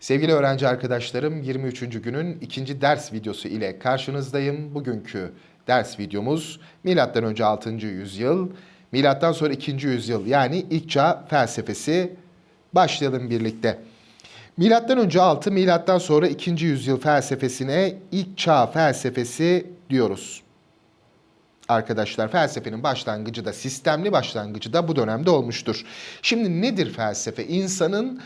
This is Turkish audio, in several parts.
Sevgili öğrenci arkadaşlarım 23. günün ikinci ders videosu ile karşınızdayım. Bugünkü ders videomuz milattan önce 6. yüzyıl, milattan sonra 2. yüzyıl yani ilk çağ felsefesi. Başlayalım birlikte. Milattan önce 6, milattan sonra 2. yüzyıl felsefesine ilk çağ felsefesi diyoruz. Arkadaşlar felsefenin başlangıcı da sistemli başlangıcı da bu dönemde olmuştur. Şimdi nedir felsefe? İnsanın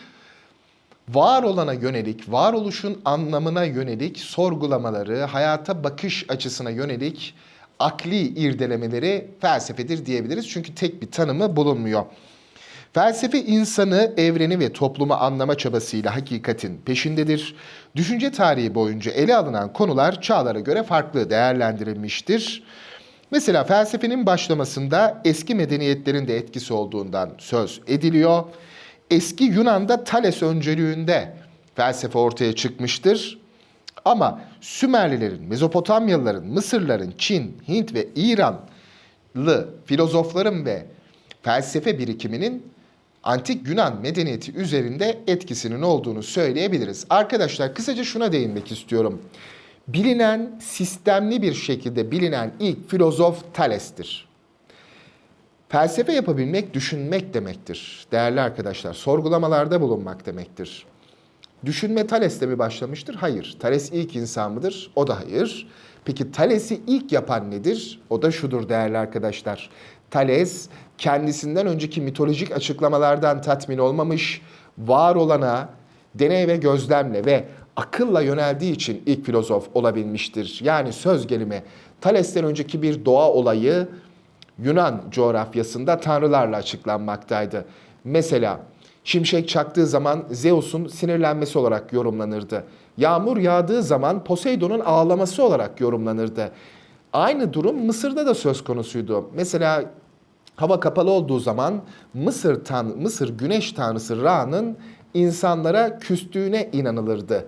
var olana yönelik, varoluşun anlamına yönelik sorgulamaları, hayata bakış açısına yönelik akli irdelemeleri felsefedir diyebiliriz. Çünkü tek bir tanımı bulunmuyor. Felsefe insanı, evreni ve toplumu anlama çabasıyla hakikatin peşindedir. Düşünce tarihi boyunca ele alınan konular çağlara göre farklı değerlendirilmiştir. Mesela felsefenin başlamasında eski medeniyetlerin de etkisi olduğundan söz ediliyor. Eski Yunan'da Thales öncülüğünde felsefe ortaya çıkmıştır. Ama Sümerlilerin, Mezopotamyalıların, Mısırların, Çin, Hint ve İranlı filozofların ve felsefe birikiminin antik Yunan medeniyeti üzerinde etkisinin olduğunu söyleyebiliriz. Arkadaşlar kısaca şuna değinmek istiyorum. Bilinen, sistemli bir şekilde bilinen ilk filozof Thales'tir. Felsefe yapabilmek düşünmek demektir. Değerli arkadaşlar, sorgulamalarda bulunmak demektir. Düşünme Thales'te mi başlamıştır? Hayır. Thales ilk insan mıdır? O da hayır. Peki Thales'i ilk yapan nedir? O da şudur değerli arkadaşlar. Thales kendisinden önceki mitolojik açıklamalardan tatmin olmamış, var olana deney ve gözlemle ve akılla yöneldiği için ilk filozof olabilmiştir. Yani söz gelimi Thales'ten önceki bir doğa olayı Yunan coğrafyasında tanrılarla açıklanmaktaydı. Mesela şimşek çaktığı zaman Zeus'un sinirlenmesi olarak yorumlanırdı. Yağmur yağdığı zaman Poseidon'un ağlaması olarak yorumlanırdı. Aynı durum Mısır'da da söz konusuydu. Mesela hava kapalı olduğu zaman Mısır tan Mısır güneş tanrısı Ra'nın insanlara küstüğüne inanılırdı.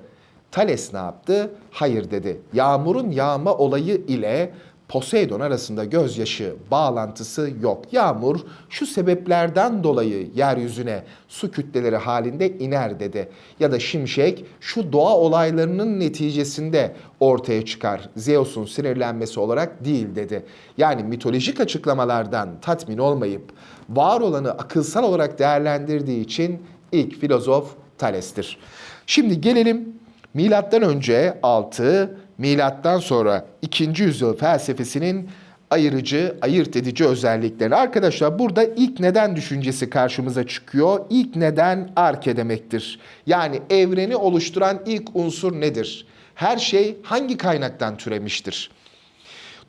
Thales ne yaptı? Hayır dedi. Yağmurun yağma olayı ile Poseidon arasında gözyaşı bağlantısı yok. Yağmur şu sebeplerden dolayı yeryüzüne su kütleleri halinde iner dedi. Ya da şimşek şu doğa olaylarının neticesinde ortaya çıkar. Zeus'un sinirlenmesi olarak değil dedi. Yani mitolojik açıklamalardan tatmin olmayıp var olanı akılsal olarak değerlendirdiği için ilk filozof Thales'tir. Şimdi gelelim milattan önce 6, milattan sonra 2. yüzyıl felsefesinin ayırıcı, ayırt edici özellikleri. Arkadaşlar burada ilk neden düşüncesi karşımıza çıkıyor. İlk neden arke demektir. Yani evreni oluşturan ilk unsur nedir? Her şey hangi kaynaktan türemiştir?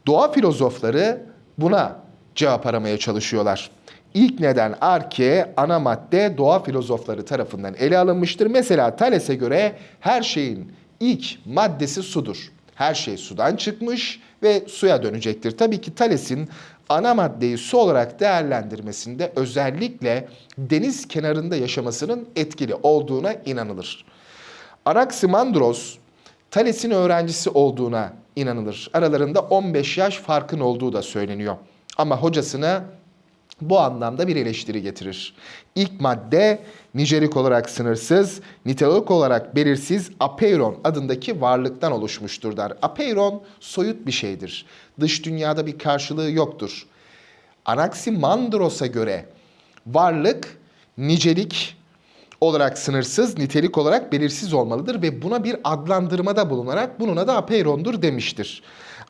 Doğa filozofları buna cevap aramaya çalışıyorlar. İlk neden arke ana madde doğa filozofları tarafından ele alınmıştır. Mesela Thales'e göre her şeyin ilk maddesi sudur. Her şey sudan çıkmış ve suya dönecektir. Tabii ki Thales'in ana maddeyi su olarak değerlendirmesinde özellikle deniz kenarında yaşamasının etkili olduğuna inanılır. Anaximandros Thales'in öğrencisi olduğuna inanılır. Aralarında 15 yaş farkın olduğu da söyleniyor. Ama hocasına bu anlamda bir eleştiri getirir. İlk madde nicelik olarak sınırsız, nitelik olarak belirsiz apeiron adındaki varlıktan oluşmuştur der. Apeiron soyut bir şeydir. Dış dünyada bir karşılığı yoktur. Anaximandros'a göre varlık nicelik olarak sınırsız, nitelik olarak belirsiz olmalıdır ve buna bir adlandırmada bulunarak bunun adı apeirondur demiştir.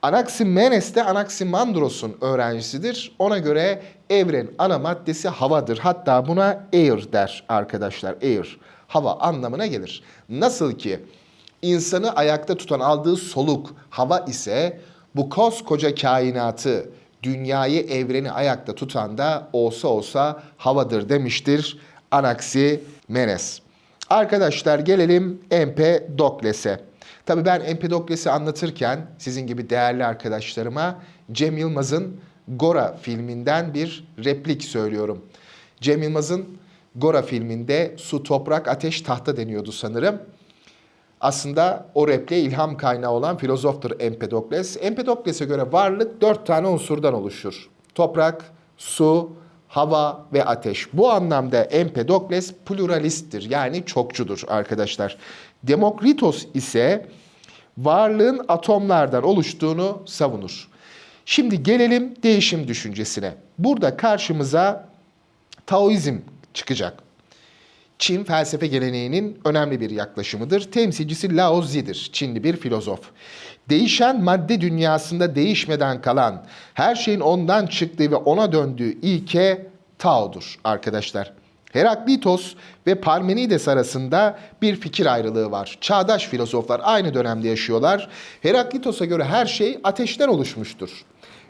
Anaximenes de Anaximandros'un öğrencisidir. Ona göre evren ana maddesi havadır. Hatta buna air der arkadaşlar. Air. Hava anlamına gelir. Nasıl ki insanı ayakta tutan aldığı soluk hava ise bu koskoca kainatı, dünyayı, evreni ayakta tutan da olsa olsa havadır demiştir Anaximenes. Arkadaşlar gelelim Empedokles'e. Tabii ben Empedokles'i anlatırken sizin gibi değerli arkadaşlarıma Cem Yılmaz'ın Gora filminden bir replik söylüyorum. Cem Yılmaz'ın Gora filminde su, toprak, ateş, tahta deniyordu sanırım. Aslında o repliğe ilham kaynağı olan filozoftur Empedokles. Empedokles'e göre varlık dört tane unsurdan oluşur. Toprak, su, hava ve ateş. Bu anlamda Empedokles pluralisttir yani çokçudur arkadaşlar. Demokritos ise varlığın atomlardan oluştuğunu savunur. Şimdi gelelim değişim düşüncesine. Burada karşımıza Taoizm çıkacak. Çin felsefe geleneğinin önemli bir yaklaşımıdır. Temsilcisi Lao Zi'dir, Çinli bir filozof. Değişen madde dünyasında değişmeden kalan, her şeyin ondan çıktığı ve ona döndüğü ilke Tao'dur arkadaşlar. Heraklitos ve Parmenides arasında bir fikir ayrılığı var. Çağdaş filozoflar aynı dönemde yaşıyorlar. Heraklitos'a göre her şey ateşten oluşmuştur.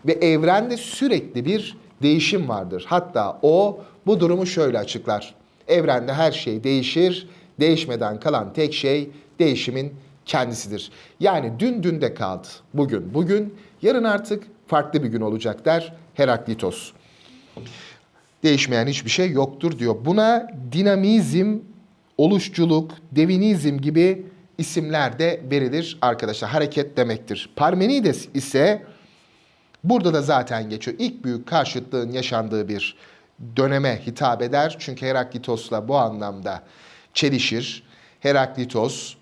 Ve evrende sürekli bir değişim vardır. Hatta o bu durumu şöyle açıklar. Evrende her şey değişir, değişmeden kalan tek şey değişimin kendisidir. Yani dün dünde kaldı, bugün bugün, yarın artık farklı bir gün olacak der Heraklitos. Değişmeyen hiçbir şey yoktur diyor. Buna dinamizm, oluşçuluk, devinizm gibi isimler de verilir arkadaşlar. Hareket demektir. Parmenides ise burada da zaten geçiyor. İlk büyük karşıtlığın yaşandığı bir döneme hitap eder. Çünkü Heraklitos'la bu anlamda çelişir. Heraklitos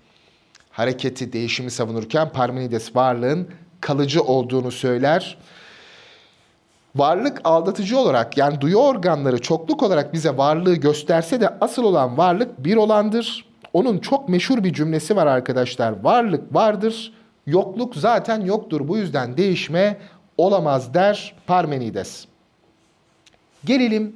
hareketi, değişimi savunurken Parmenides varlığın kalıcı olduğunu söyler. Varlık aldatıcı olarak yani duyu organları çokluk olarak bize varlığı gösterse de asıl olan varlık bir olandır. Onun çok meşhur bir cümlesi var arkadaşlar. Varlık vardır, yokluk zaten yoktur. Bu yüzden değişme olamaz der Parmenides. Gelelim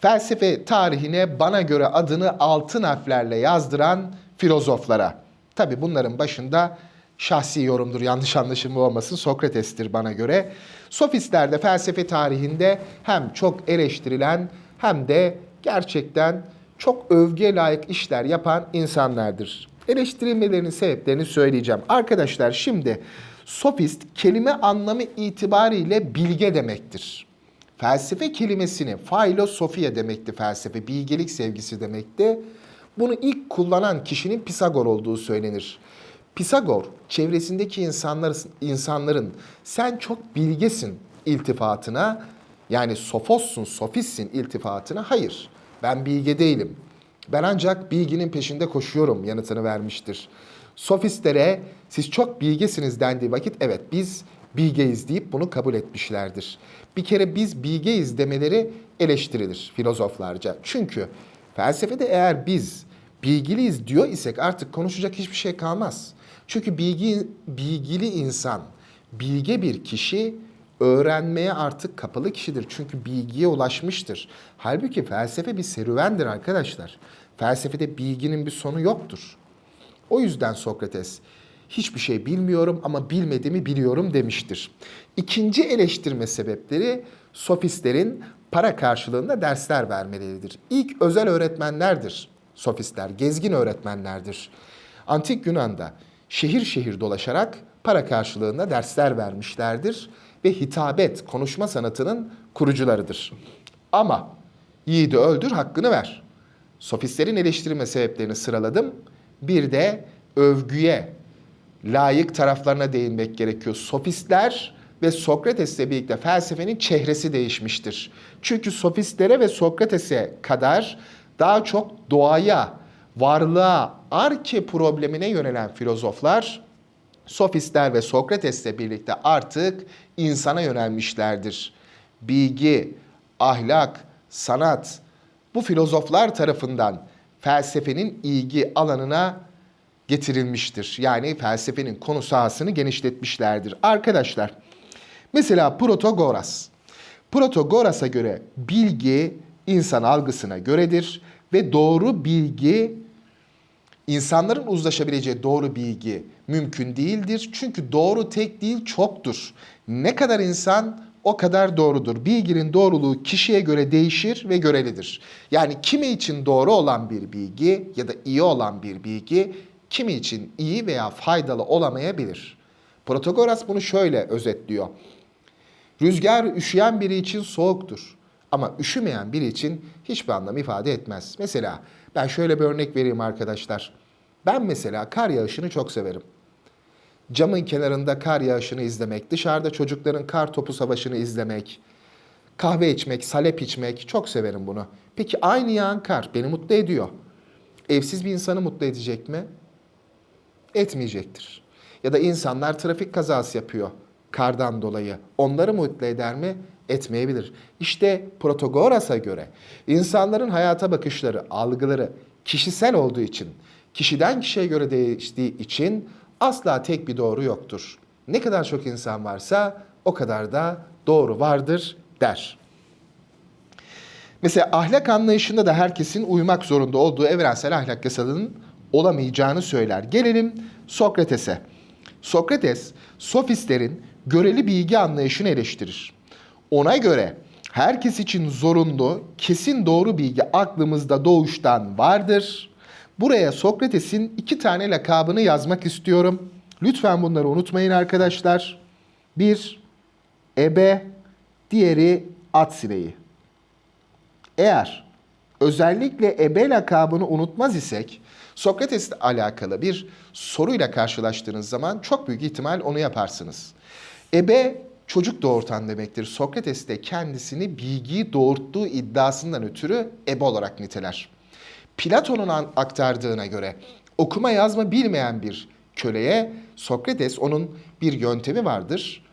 felsefe tarihine bana göre adını altın harflerle yazdıran filozoflara. Tabi bunların başında şahsi yorumdur yanlış anlaşılma olmasın Sokrates'tir bana göre. Sofistler de felsefe tarihinde hem çok eleştirilen hem de gerçekten çok övgüye layık işler yapan insanlardır. Eleştirilmelerinin sebeplerini söyleyeceğim. Arkadaşlar şimdi sofist kelime anlamı itibariyle bilge demektir. Felsefe kelimesini filosofiya demekti felsefe, bilgelik sevgisi demekti. Bunu ilk kullanan kişinin Pisagor olduğu söylenir. Pisagor çevresindeki insanlar, insanların sen çok bilgesin iltifatına yani sofossun, sofistsin iltifatına hayır ben bilge değilim. Ben ancak bilginin peşinde koşuyorum yanıtını vermiştir. Sofistlere siz çok bilgesiniz dendiği vakit evet biz bilgeyiz deyip bunu kabul etmişlerdir. Bir kere biz bilgeyiz demeleri eleştirilir filozoflarca. Çünkü felsefede eğer biz bilgiliyiz diyor isek artık konuşacak hiçbir şey kalmaz. Çünkü bilgi, bilgili insan, bilge bir kişi öğrenmeye artık kapalı kişidir. Çünkü bilgiye ulaşmıştır. Halbuki felsefe bir serüvendir arkadaşlar. Felsefede bilginin bir sonu yoktur. O yüzden Sokrates hiçbir şey bilmiyorum ama bilmediğimi biliyorum demiştir. İkinci eleştirme sebepleri sofistlerin para karşılığında dersler vermeleridir. İlk özel öğretmenlerdir sofistler, gezgin öğretmenlerdir. Antik Yunan'da şehir şehir dolaşarak para karşılığında dersler vermişlerdir ve hitabet, konuşma sanatının kurucularıdır. Ama yiğidi öldür, hakkını ver. Sofistlerin eleştirme sebeplerini sıraladım. Bir de övgüye layık taraflarına değinmek gerekiyor. Sofistler ve Sokrates'le birlikte felsefenin çehresi değişmiştir. Çünkü sofistlere ve Sokrates'e kadar daha çok doğaya, varlığa, arke problemine yönelen filozoflar sofistler ve Sokrates'le birlikte artık insana yönelmişlerdir. Bilgi, ahlak, sanat bu filozoflar tarafından felsefenin ilgi alanına getirilmiştir. Yani felsefenin konu sahasını genişletmişlerdir. Arkadaşlar mesela Protagoras. Protagoras'a göre bilgi insan algısına göredir ve doğru bilgi insanların uzlaşabileceği doğru bilgi mümkün değildir. Çünkü doğru tek değil çoktur. Ne kadar insan o kadar doğrudur. Bilginin doğruluğu kişiye göre değişir ve görelidir. Yani kimi için doğru olan bir bilgi ya da iyi olan bir bilgi kimi için iyi veya faydalı olamayabilir. Protagoras bunu şöyle özetliyor. Rüzgar üşüyen biri için soğuktur. Ama üşümeyen biri için hiçbir anlam ifade etmez. Mesela ben şöyle bir örnek vereyim arkadaşlar. Ben mesela kar yağışını çok severim. Camın kenarında kar yağışını izlemek, dışarıda çocukların kar topu savaşını izlemek, Kahve içmek, salep içmek çok severim bunu. Peki aynı yağan kar beni mutlu ediyor. Evsiz bir insanı mutlu edecek mi? Etmeyecektir. Ya da insanlar trafik kazası yapıyor kardan dolayı. Onları mutlu eder mi? Etmeyebilir. İşte Protagoras'a göre insanların hayata bakışları, algıları kişisel olduğu için, kişiden kişiye göre değiştiği için asla tek bir doğru yoktur. Ne kadar çok insan varsa o kadar da doğru vardır der. Mesela ahlak anlayışında da herkesin uymak zorunda olduğu evrensel ahlak yasalının olamayacağını söyler. Gelelim Sokrates'e. Sokrates, sofistlerin göreli bilgi anlayışını eleştirir. Ona göre herkes için zorunlu, kesin doğru bilgi aklımızda doğuştan vardır. Buraya Sokrates'in iki tane lakabını yazmak istiyorum. Lütfen bunları unutmayın arkadaşlar. Bir, ebe, diğeri at sineği. Eğer özellikle ebe lakabını unutmaz isek Sokrates'le alakalı bir soruyla karşılaştığınız zaman çok büyük ihtimal onu yaparsınız. Ebe çocuk doğurtan demektir. Sokrates de kendisini bilgiyi doğurttuğu iddiasından ötürü ebe olarak niteler. Platon'un aktardığına göre okuma yazma bilmeyen bir köleye Sokrates onun bir yöntemi vardır.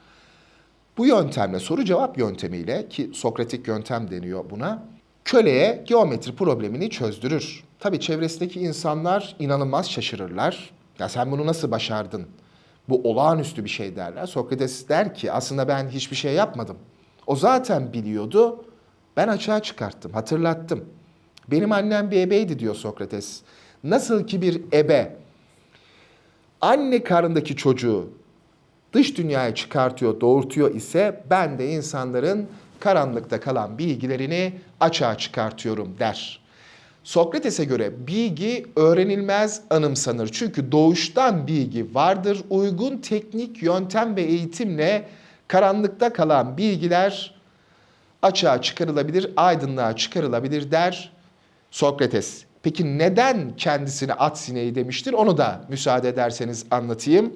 Bu yöntemle soru cevap yöntemiyle ki Sokratik yöntem deniyor buna köleye geometri problemini çözdürür. Tabii çevresindeki insanlar inanılmaz şaşırırlar. Ya sen bunu nasıl başardın? Bu olağanüstü bir şey derler. Sokrates der ki aslında ben hiçbir şey yapmadım. O zaten biliyordu. Ben açığa çıkarttım, hatırlattım. Benim annem bir ebeydi diyor Sokrates. Nasıl ki bir ebe anne karnındaki çocuğu dış dünyaya çıkartıyor, doğurtuyor ise ben de insanların karanlıkta kalan bilgilerini açığa çıkartıyorum der. Sokrates'e göre bilgi öğrenilmez anımsanır. Çünkü doğuştan bilgi vardır. Uygun teknik, yöntem ve eğitimle karanlıkta kalan bilgiler açığa çıkarılabilir, aydınlığa çıkarılabilir der Sokrates. Peki neden kendisine at sineği demiştir? Onu da müsaade ederseniz anlatayım.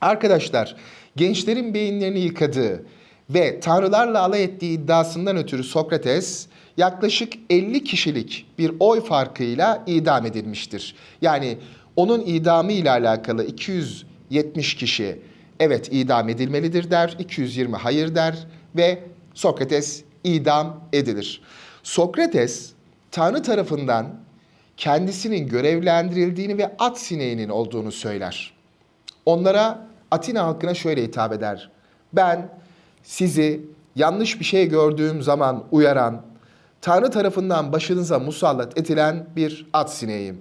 Arkadaşlar, gençlerin beyinlerini yıkadığı ve tanrılarla alay ettiği iddiasından ötürü Sokrates yaklaşık 50 kişilik bir oy farkıyla idam edilmiştir. Yani onun idamı ile alakalı 270 kişi evet idam edilmelidir der, 220 hayır der ve Sokrates idam edilir. Sokrates Tanrı tarafından kendisinin görevlendirildiğini ve at sineğinin olduğunu söyler. Onlara Atina halkına şöyle hitap eder. Ben sizi yanlış bir şey gördüğüm zaman uyaran, Tanrı tarafından başınıza musallat edilen bir at sineğim.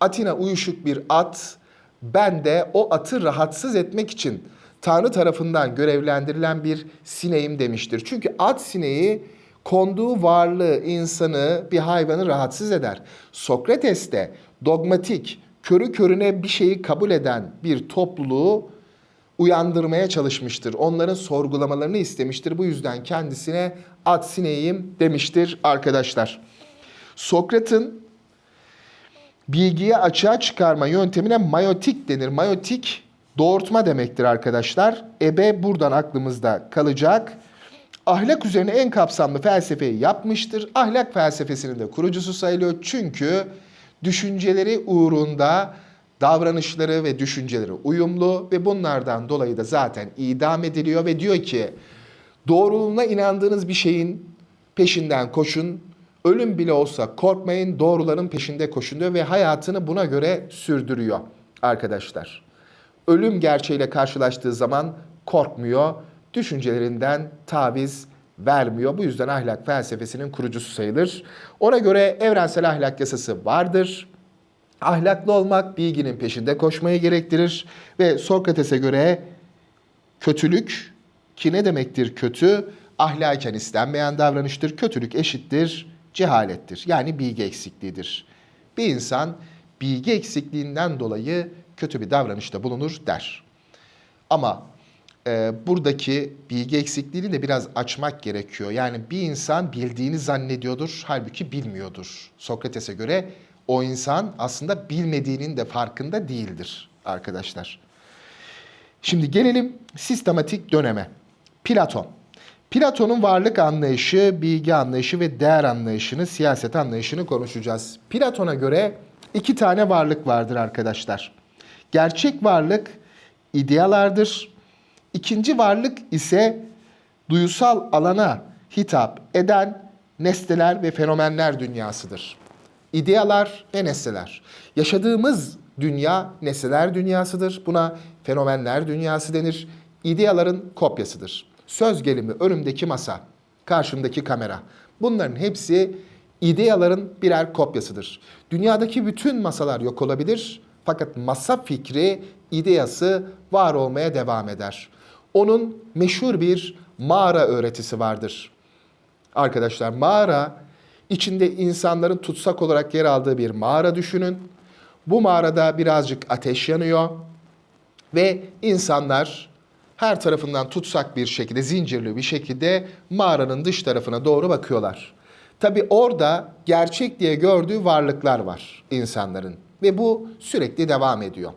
Atina uyuşuk bir at, ben de o atı rahatsız etmek için Tanrı tarafından görevlendirilen bir sineğim demiştir. Çünkü at sineği konduğu varlığı, insanı, bir hayvanı rahatsız eder. Sokrates de dogmatik, körü körüne bir şeyi kabul eden bir topluluğu uyandırmaya çalışmıştır. Onların sorgulamalarını istemiştir. Bu yüzden kendisine at sineğim demiştir arkadaşlar. Sokrat'ın bilgiyi açığa çıkarma yöntemine mayotik denir. Mayotik doğurtma demektir arkadaşlar. Ebe buradan aklımızda kalacak. Ahlak üzerine en kapsamlı felsefeyi yapmıştır. Ahlak felsefesinin de kurucusu sayılıyor. Çünkü düşünceleri uğrunda davranışları ve düşünceleri uyumlu ve bunlardan dolayı da zaten idam ediliyor ve diyor ki doğruluğuna inandığınız bir şeyin peşinden koşun. Ölüm bile olsa korkmayın, doğruların peşinde koşun diyor ve hayatını buna göre sürdürüyor arkadaşlar. Ölüm gerçeğiyle karşılaştığı zaman korkmuyor, düşüncelerinden taviz vermiyor. Bu yüzden ahlak felsefesinin kurucusu sayılır. Ona göre evrensel ahlak yasası vardır. Ahlaklı olmak bilginin peşinde koşmayı gerektirir ve Sokrates'e göre kötülük ki ne demektir kötü? Ahlaken istenmeyen davranıştır. Kötülük eşittir cehalettir. Yani bilgi eksikliğidir. Bir insan bilgi eksikliğinden dolayı kötü bir davranışta bulunur der. Ama e, buradaki bilgi eksikliğini de biraz açmak gerekiyor. Yani bir insan bildiğini zannediyordur, halbuki bilmiyordur. Sokrates'e göre o insan aslında bilmediğinin de farkında değildir arkadaşlar. Şimdi gelelim sistematik döneme. Platon. Platon'un varlık anlayışı, bilgi anlayışı ve değer anlayışını, siyaset anlayışını konuşacağız. Platon'a göre iki tane varlık vardır arkadaşlar. Gerçek varlık idealardır. İkinci varlık ise duyusal alana hitap eden nesneler ve fenomenler dünyasıdır. İdealar ve nesneler. Yaşadığımız dünya nesneler dünyasıdır. Buna fenomenler dünyası denir. İdeaların kopyasıdır. Söz gelimi önümdeki masa, karşımdaki kamera. Bunların hepsi ideaların birer kopyasıdır. Dünyadaki bütün masalar yok olabilir fakat masa fikri, ideası var olmaya devam eder. Onun meşhur bir mağara öğretisi vardır. Arkadaşlar mağara içinde insanların tutsak olarak yer aldığı bir mağara düşünün. Bu mağarada birazcık ateş yanıyor ve insanlar her tarafından tutsak bir şekilde, zincirli bir şekilde mağaranın dış tarafına doğru bakıyorlar. Tabi orada gerçek diye gördüğü varlıklar var insanların ve bu sürekli devam ediyor.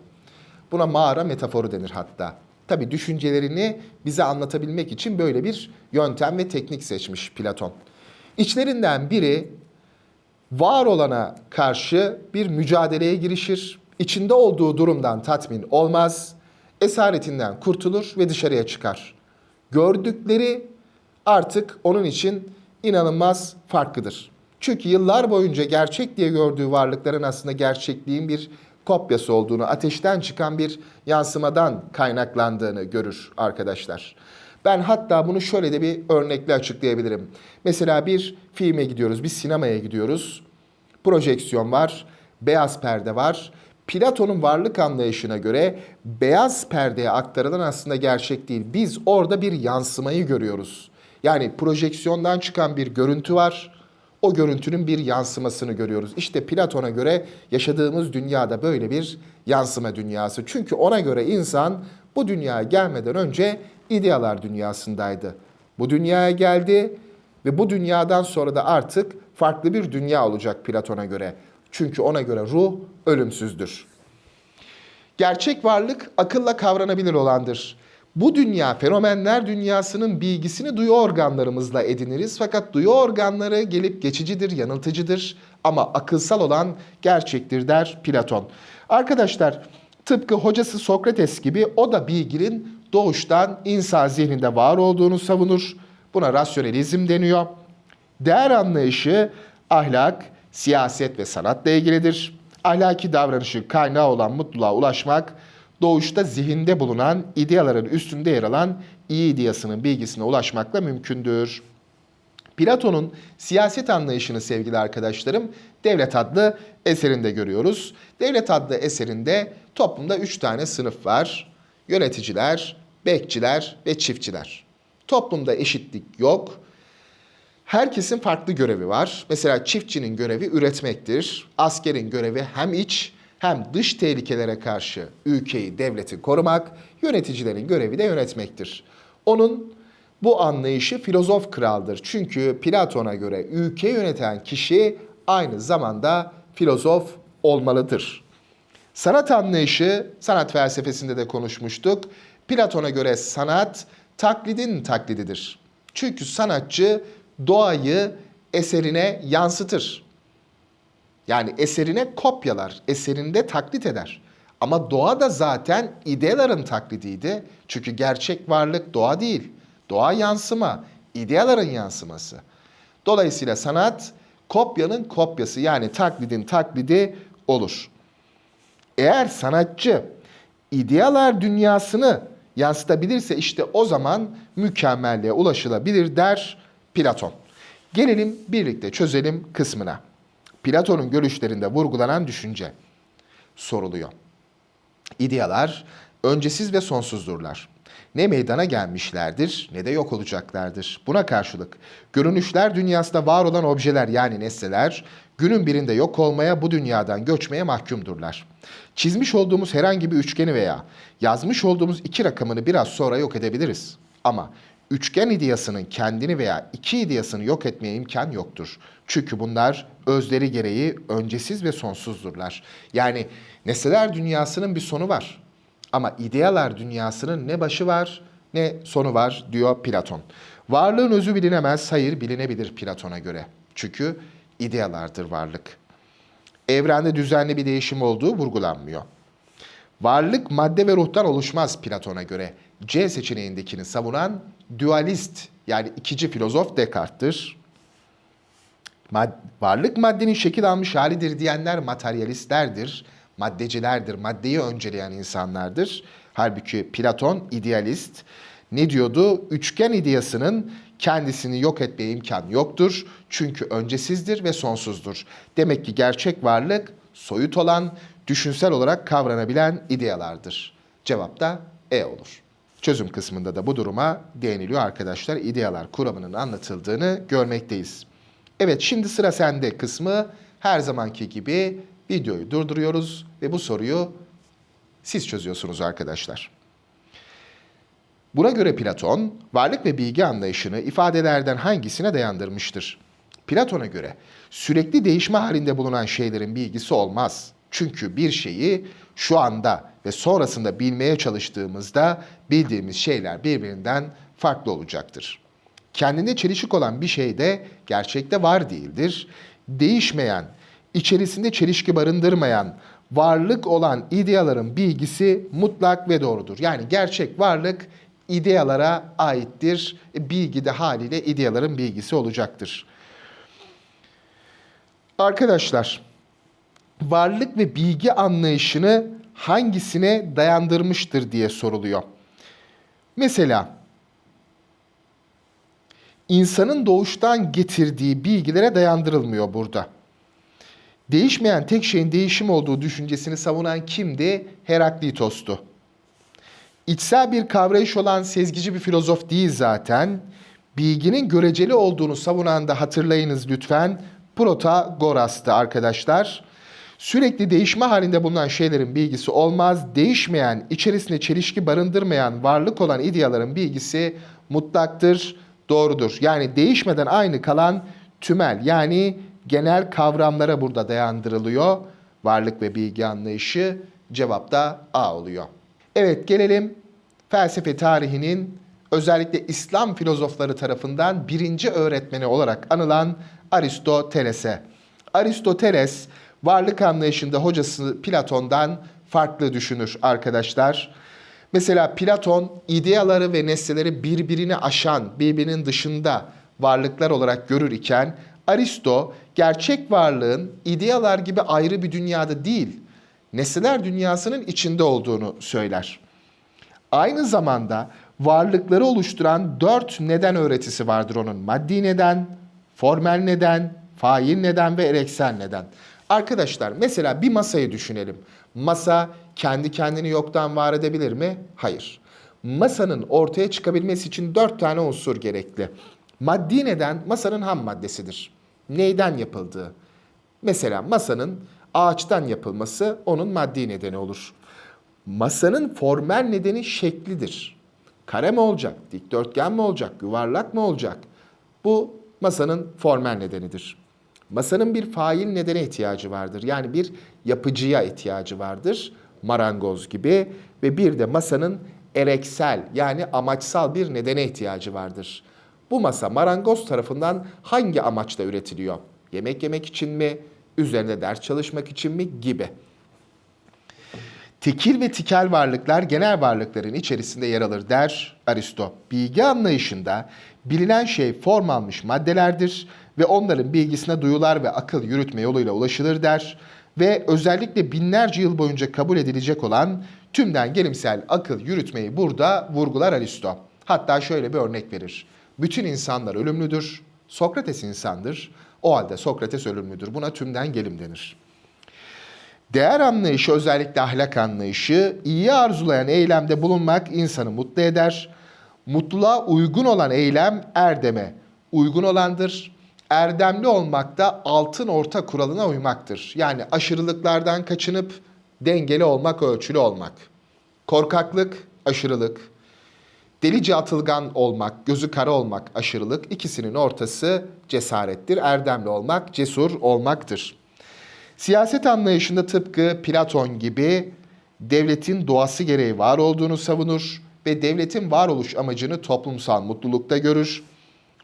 Buna mağara metaforu denir hatta. Tabi düşüncelerini bize anlatabilmek için böyle bir yöntem ve teknik seçmiş Platon. İçlerinden biri var olana karşı bir mücadeleye girişir. İçinde olduğu durumdan tatmin olmaz. Esaretinden kurtulur ve dışarıya çıkar. Gördükleri artık onun için inanılmaz farklıdır. Çünkü yıllar boyunca gerçek diye gördüğü varlıkların aslında gerçekliğin bir kopyası olduğunu, ateşten çıkan bir yansımadan kaynaklandığını görür arkadaşlar. Ben hatta bunu şöyle de bir örnekle açıklayabilirim. Mesela bir filme gidiyoruz, bir sinemaya gidiyoruz. Projeksiyon var, beyaz perde var. Platon'un varlık anlayışına göre beyaz perdeye aktarılan aslında gerçek değil. Biz orada bir yansımayı görüyoruz. Yani projeksiyondan çıkan bir görüntü var. O görüntünün bir yansımasını görüyoruz. İşte Platon'a göre yaşadığımız dünyada böyle bir yansıma dünyası. Çünkü ona göre insan bu dünyaya gelmeden önce idealar dünyasındaydı. Bu dünyaya geldi ve bu dünyadan sonra da artık farklı bir dünya olacak Platon'a göre. Çünkü ona göre ruh ölümsüzdür. Gerçek varlık akılla kavranabilir olandır. Bu dünya, fenomenler dünyasının bilgisini duyu organlarımızla ediniriz. Fakat duyu organları gelip geçicidir, yanıltıcıdır ama akılsal olan gerçektir der Platon. Arkadaşlar tıpkı hocası Sokrates gibi o da bilginin doğuştan insan zihninde var olduğunu savunur. Buna rasyonelizm deniyor. Değer anlayışı ahlak, siyaset ve sanatla ilgilidir. Ahlaki davranışın kaynağı olan mutluluğa ulaşmak, doğuşta zihinde bulunan ideaların üstünde yer alan iyi ideasının bilgisine ulaşmakla mümkündür. Platon'un siyaset anlayışını sevgili arkadaşlarım Devlet adlı eserinde görüyoruz. Devlet adlı eserinde toplumda üç tane sınıf var. Yöneticiler, bekçiler ve çiftçiler. Toplumda eşitlik yok. Herkesin farklı görevi var. Mesela çiftçinin görevi üretmektir. Askerin görevi hem iç hem dış tehlikelere karşı ülkeyi, devleti korumak. Yöneticilerin görevi de yönetmektir. Onun bu anlayışı filozof kraldır. Çünkü Platon'a göre ülke yöneten kişi aynı zamanda filozof olmalıdır. Sanat anlayışı, sanat felsefesinde de konuşmuştuk. Platon'a göre sanat taklidin taklididir. Çünkü sanatçı doğayı eserine yansıtır. Yani eserine kopyalar, eserinde taklit eder. Ama doğa da zaten ideaların taklidiydi. Çünkü gerçek varlık doğa değil. Doğa yansıma, ideaların yansıması. Dolayısıyla sanat kopyanın kopyası yani taklidin taklidi olur. Eğer sanatçı idealar dünyasını yansıtabilirse işte o zaman mükemmelliğe ulaşılabilir der Platon. Gelelim birlikte çözelim kısmına. Platon'un görüşlerinde vurgulanan düşünce soruluyor. İdealar öncesiz ve sonsuzdurlar. Ne meydana gelmişlerdir ne de yok olacaklardır. Buna karşılık görünüşler dünyasında var olan objeler yani nesneler günün birinde yok olmaya bu dünyadan göçmeye mahkumdurlar. Çizmiş olduğumuz herhangi bir üçgeni veya yazmış olduğumuz iki rakamını biraz sonra yok edebiliriz. Ama üçgen ideyasının kendini veya iki ideyasını yok etmeye imkan yoktur. Çünkü bunlar özleri gereği öncesiz ve sonsuzdurlar. Yani nesneler dünyasının bir sonu var. Ama idealar dünyasının ne başı var ne sonu var diyor Platon. Varlığın özü bilinemez, hayır bilinebilir Platon'a göre. Çünkü idealardır varlık. Evrende düzenli bir değişim olduğu vurgulanmıyor. Varlık madde ve ruhtan oluşmaz Platon'a göre. C seçeneğindekini savunan dualist yani ikici filozof Descartes'tir. Mad- varlık maddenin şekil almış halidir diyenler materyalistlerdir, maddecilerdir, maddeyi önceleyen insanlardır. Halbuki Platon idealist. Ne diyordu? Üçgen ideyasının kendisini yok etmeye imkan yoktur. Çünkü öncesizdir ve sonsuzdur. Demek ki gerçek varlık soyut olan, düşünsel olarak kavranabilen ideyalardır. Cevap da E olur. Çözüm kısmında da bu duruma değiniliyor arkadaşlar. İdeyalar kuramının anlatıldığını görmekteyiz. Evet şimdi sıra sende kısmı her zamanki gibi videoyu durduruyoruz ve bu soruyu siz çözüyorsunuz arkadaşlar. Buna göre Platon, varlık ve bilgi anlayışını ifadelerden hangisine dayandırmıştır? Platon'a göre sürekli değişme halinde bulunan şeylerin bilgisi olmaz. Çünkü bir şeyi şu anda ve sonrasında bilmeye çalıştığımızda bildiğimiz şeyler birbirinden farklı olacaktır. Kendinde çelişik olan bir şey de gerçekte var değildir. Değişmeyen, içerisinde çelişki barındırmayan, varlık olan ideaların bilgisi mutlak ve doğrudur. Yani gerçek varlık idealara aittir. E, Bilgi de haliyle ideaların bilgisi olacaktır. Arkadaşlar, varlık ve bilgi anlayışını hangisine dayandırmıştır diye soruluyor. Mesela insanın doğuştan getirdiği bilgilere dayandırılmıyor burada. Değişmeyen tek şeyin değişim olduğu düşüncesini savunan kimdi? Heraklitos'tu. İçsel bir kavrayış olan sezgici bir filozof değil zaten. Bilginin göreceli olduğunu savunan da hatırlayınız lütfen Protagoras'tı arkadaşlar. Sürekli değişme halinde bulunan şeylerin bilgisi olmaz. Değişmeyen, içerisinde çelişki barındırmayan varlık olan ideaların bilgisi mutlaktır, doğrudur. Yani değişmeden aynı kalan tümel yani genel kavramlara burada dayandırılıyor. Varlık ve bilgi anlayışı cevap da A oluyor. Evet gelelim felsefe tarihinin özellikle İslam filozofları tarafından birinci öğretmeni olarak anılan Aristoteles'e. Aristoteles varlık anlayışında hocası Platon'dan farklı düşünür arkadaşlar. Mesela Platon ideaları ve nesneleri birbirini aşan, birbirinin dışında varlıklar olarak görür iken Aristo gerçek varlığın idealar gibi ayrı bir dünyada değil, nesneler dünyasının içinde olduğunu söyler. Aynı zamanda varlıkları oluşturan dört neden öğretisi vardır onun. Maddi neden, formel neden, fail neden ve ereksel neden. Arkadaşlar mesela bir masayı düşünelim. Masa kendi kendini yoktan var edebilir mi? Hayır. Masanın ortaya çıkabilmesi için dört tane unsur gerekli. Maddi neden masanın ham maddesidir. Neyden yapıldığı? Mesela masanın ağaçtan yapılması onun maddi nedeni olur. Masanın formel nedeni şeklidir. Kare mi olacak, dikdörtgen mi olacak, yuvarlak mı olacak? Bu masanın formel nedenidir. Masanın bir fail nedene ihtiyacı vardır. Yani bir yapıcıya ihtiyacı vardır. Marangoz gibi ve bir de masanın ereksel yani amaçsal bir nedene ihtiyacı vardır. Bu masa marangoz tarafından hangi amaçla üretiliyor? Yemek yemek için mi? Üzerinde ders çalışmak için mi? Gibi. Tekil ve tikel varlıklar genel varlıkların içerisinde yer alır der Aristo. Bilgi anlayışında bilinen şey form almış maddelerdir ve onların bilgisine duyular ve akıl yürütme yoluyla ulaşılır der ve özellikle binlerce yıl boyunca kabul edilecek olan tümden gelimsel akıl yürütmeyi burada vurgular Aristo. Hatta şöyle bir örnek verir. Bütün insanlar ölümlüdür. Sokrates insandır. O halde Sokrates ölümlüdür. Buna tümden gelim denir. Değer anlayışı özellikle ahlak anlayışı iyi arzulayan eylemde bulunmak insanı mutlu eder. Mutluluğa uygun olan eylem erdeme uygun olandır. Erdemli olmak da altın orta kuralına uymaktır. Yani aşırılıklardan kaçınıp dengeli olmak, ölçülü olmak. Korkaklık, aşırılık. Delice atılgan olmak, gözü kara olmak, aşırılık. ikisinin ortası cesarettir. Erdemli olmak, cesur olmaktır. Siyaset anlayışında tıpkı Platon gibi devletin doğası gereği var olduğunu savunur ve devletin varoluş amacını toplumsal mutlulukta görür.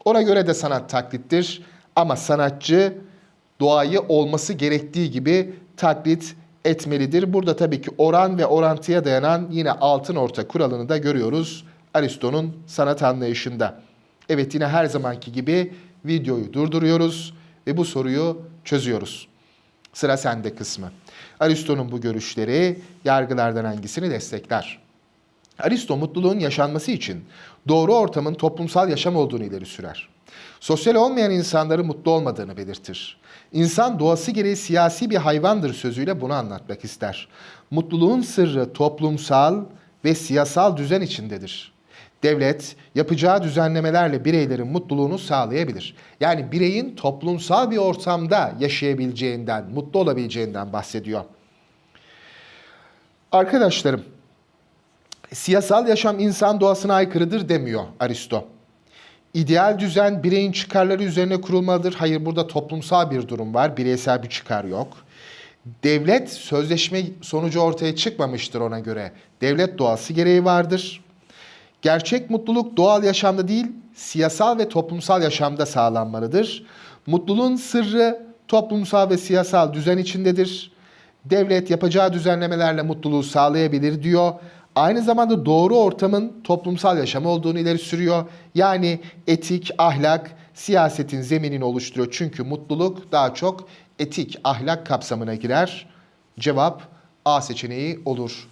Ona göre de sanat taklittir. Ama sanatçı doğayı olması gerektiği gibi taklit etmelidir. Burada tabii ki oran ve orantıya dayanan yine altın orta kuralını da görüyoruz Aristo'nun sanat anlayışında. Evet yine her zamanki gibi videoyu durduruyoruz ve bu soruyu çözüyoruz. Sıra sende kısmı. Aristo'nun bu görüşleri yargılardan hangisini destekler? Aristo mutluluğun yaşanması için doğru ortamın toplumsal yaşam olduğunu ileri sürer. Sosyal olmayan insanların mutlu olmadığını belirtir. İnsan doğası gereği siyasi bir hayvandır sözüyle bunu anlatmak ister. Mutluluğun sırrı toplumsal ve siyasal düzen içindedir. Devlet yapacağı düzenlemelerle bireylerin mutluluğunu sağlayabilir. Yani bireyin toplumsal bir ortamda yaşayabileceğinden, mutlu olabileceğinden bahsediyor. Arkadaşlarım, siyasal yaşam insan doğasına aykırıdır demiyor Aristo. İdeal düzen bireyin çıkarları üzerine kurulmalıdır. Hayır burada toplumsal bir durum var. Bireysel bir çıkar yok. Devlet sözleşme sonucu ortaya çıkmamıştır ona göre. Devlet doğası gereği vardır. Gerçek mutluluk doğal yaşamda değil, siyasal ve toplumsal yaşamda sağlanmalıdır. Mutluluğun sırrı toplumsal ve siyasal düzen içindedir. Devlet yapacağı düzenlemelerle mutluluğu sağlayabilir diyor. Aynı zamanda doğru ortamın toplumsal yaşam olduğunu ileri sürüyor. Yani etik, ahlak, siyasetin zeminini oluşturuyor. Çünkü mutluluk daha çok etik, ahlak kapsamına girer. Cevap A seçeneği olur.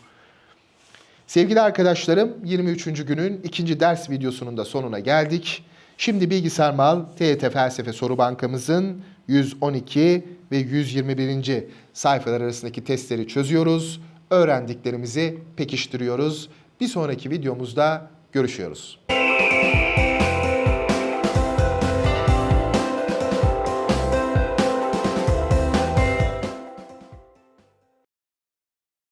Sevgili arkadaşlarım 23. günün ikinci ders videosunun da sonuna geldik. Şimdi Bilgisayar Mal TYT Felsefe Soru Bankamızın 112 ve 121. sayfalar arasındaki testleri çözüyoruz. Öğrendiklerimizi pekiştiriyoruz. Bir sonraki videomuzda görüşüyoruz.